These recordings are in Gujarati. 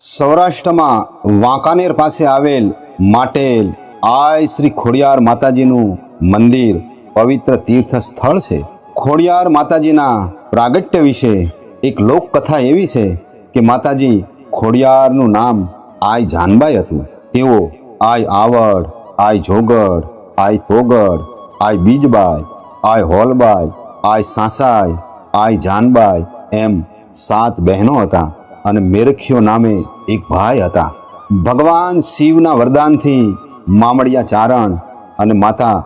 સૌરાષ્ટ્રમાં વાંકાનેર પાસે આવેલ માટેલ આય શ્રી ખોડિયાર માતાજીનું મંદિર પવિત્ર તીર્થ સ્થળ છે. ખોડિયાર માતાજીના પ્રાગટ્ય વિશે એક લોકકથા એવી છે કે માતાજી ખોડિયારનું નામ આય જાનબાઈ હતું. તેઓ આય આવડ, આય જોગડ, આય તોગડ, આય બીજબાઈ, આય હોલબાઈ, આય સાસાઈ, આય જાનબાઈ એમ સાત બહેનો હતા. અને મેરખીઓ નામે એક ભાઈ હતા. ભગવાન શિવના વરદાનથી મામડિયા ચારણ અને માતા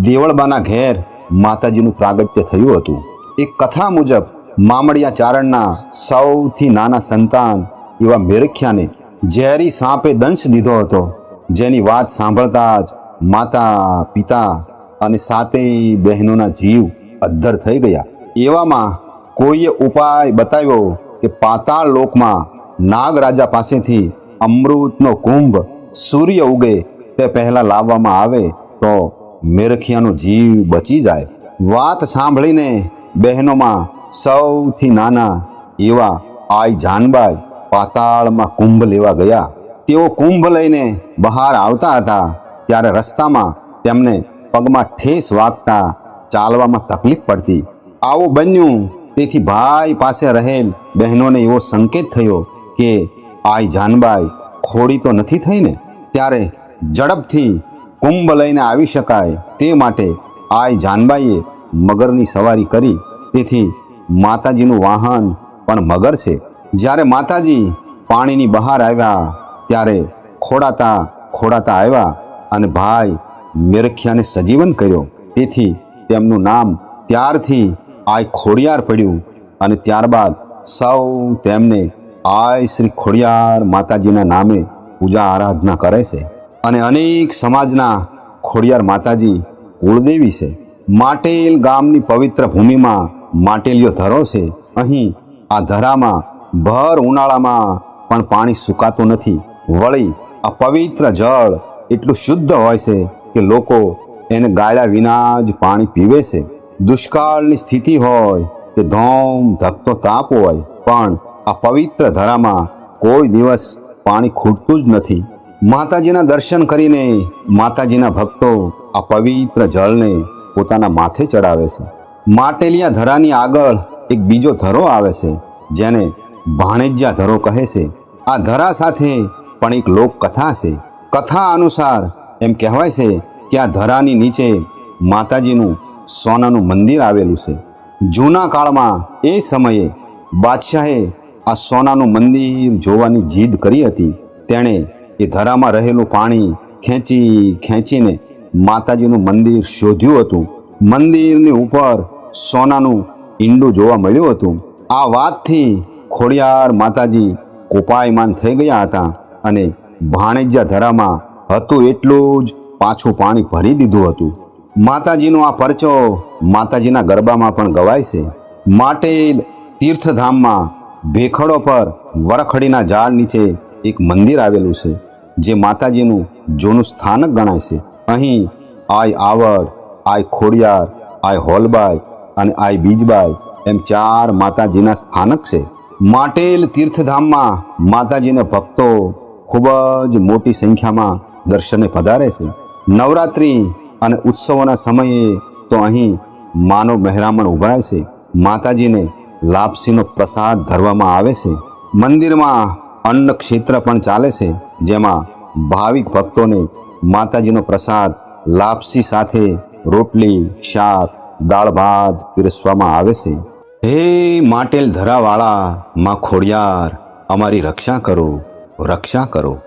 દેવળબાના ઘેર માતાજીનું પ્રાગટ્ય થયું હતું. એક કથા મુજબ મામડિયા ચારણના સૌથી નાના સંતાન એવા મેરખ્યાને ઝેરી સાપે દંશ દીધો હતો. જેની વાત સાંભળતા જ માતા, પિતા અને સાતેય બહેનોના જીવ અદ્ધર થઈ ગયા. એવામાં કોઈએ ઉપાય બતાવ્યો કે પાતાળ લોકમાં નાગરાજા પાસેથી અમૃતનો કુંભ સૂર્ય ઉગે તે પહેલાં લાવવામાં આવે તો મેરખિયાનો જીવ બચી જાય. વાત સાંભળીને બહેનોમાં સૌથી નાના એવા આઈ જાનબાઈ પાતાળમાં કુંભ લેવા ગયા. તેઓ કુંભ લઈને બહાર આવતા હતા ત્યારે રસ્તામાં તેમને પગમાં ઠેસ વાગતા ચાલવામાં તકલીફ પડતી. આવું બન્યું તેથી ભાઈ પાસે રહેલ બહેનોને એવો સંકેત થયો કે આઈ જાનબાઈ, ખોડી તો નથી થઈને ત્યારે ઝડપથી કુંભ લઈને આવી શકાય તે માટે આઈ જાનબાઈએ મગરની સવારી કરી. તેથી માતાજીનું વાહન પણ મગર છે. જ્યારે માતાજી પાણીની બહાર આવ્યા, ત્યારે ખોડાતા ખોડાતા આવ્યા અને ભાઈ મેરખિયાને સજીવન કર્યો. તેથી તેમનું નામ ત્યારથી આય ખોડિયાર પડ્યું અને ત્યારબાદ સૌ તેમને આય શ્રી ખોડિયાર માતાજીના નામે પૂજા આરાધના કરે છે. અને અનેક સમાજના ખોડિયાર માતાજી કુળદેવી છે. માટેલ ગામની પવિત્ર ભૂમિમાં માટેલિયો ધરો છે. અહીં આ ધરામાં ભર ઉનાળામાં પણ પાણી સુકાતું નથી. વળી આ પવિત્ર જળ એટલું શુદ્ધ હોય છે કે લોકો એને ગાળ્યા વિના જ પાણી પીવે છે. દુષ્કાળની સ્થિતિ હોય કે ધોમ, ધકતો તાપ હોય, પણ આ પવિત્ર ધરામાં કોઈ દિવસ પાણી ખૂટતું જ નથી. માતાજીના દર્શન કરીને માતાજીના ભક્તો આ પવિત્ર જળને પોતાના માથે ચડાવે છે. માટેલિયા ધરાની આગળ એક બીજો ધરો આવે છે, જેને ભાણેજ્યા ધરો કહે છે. આ ધરા સાથે પણ એક લોકકથા છે. કથા અનુસાર એમ કહેવાય છે કે આ ધરાની નીચે માતાજીનું સોનાનું મંદિર આવેલું છે. જૂના કાળમાં એ સમયે બાદશાહે આ સોનાનું મંદિર જોવાની જીદ કરી હતી. તેણે એ ધરામાં રહેલું પાણી ખેંચી ખેંચીને માતાજીનું મંદિર શોધ્યું હતું. મંદિરની ઉપર સોનાનું ઈંડું જોવા મળ્યું હતું. આ વાતથી ખોડિયાર માતાજી કોપાયમાન થઈ ગયા હતા અને ભાણેજ્યા ધરામાં હતું એટલું જ પાછું પાણી ભરી દીધું હતું. માતાજીનો આ પરચો માતાજીના ગરબામાં પણ ગવાય છે. માટે તીર્થધામમાં ભેખડો પર વરખડીના ઝાડ નીચે એક મંદિર આવેલું છે, જે માતાજીનું જૂનું સ્થાનક ગણાય છે. અહીં આય આવડ, આય ખોડિયાર, આય હોલબાઈ અને આય બીજબાઈ એમ ચાર માતાજીના સ્થાનક છે. માટેલ તીર્થધામમાં માતાજીના ભક્તો ખૂબ જ મોટી સંખ્યામાં દર્શને પધારે છે. નવરાત્રિ અને ઉત્સવોના સમયે તો અહીં માનવ મહેરામણ ઉભરાય છે. માતાજીને લાપસીનો પ્રસાદ ધરવામાં આવે છે. મંદિરમાં અન્ન ક્ષેત્ર પણ ચાલે છે, જેમાં ભાવિક ભક્તોને માતાજીનો પ્રસાદ લાપસી સાથે રોટલી, શાક, દાળ ભાત પીરસવામાં આવે છે. હે માટેલ ધરાવાળા, માં ખોડિયાર, અમારી રક્ષા કરો રક્ષા કરો.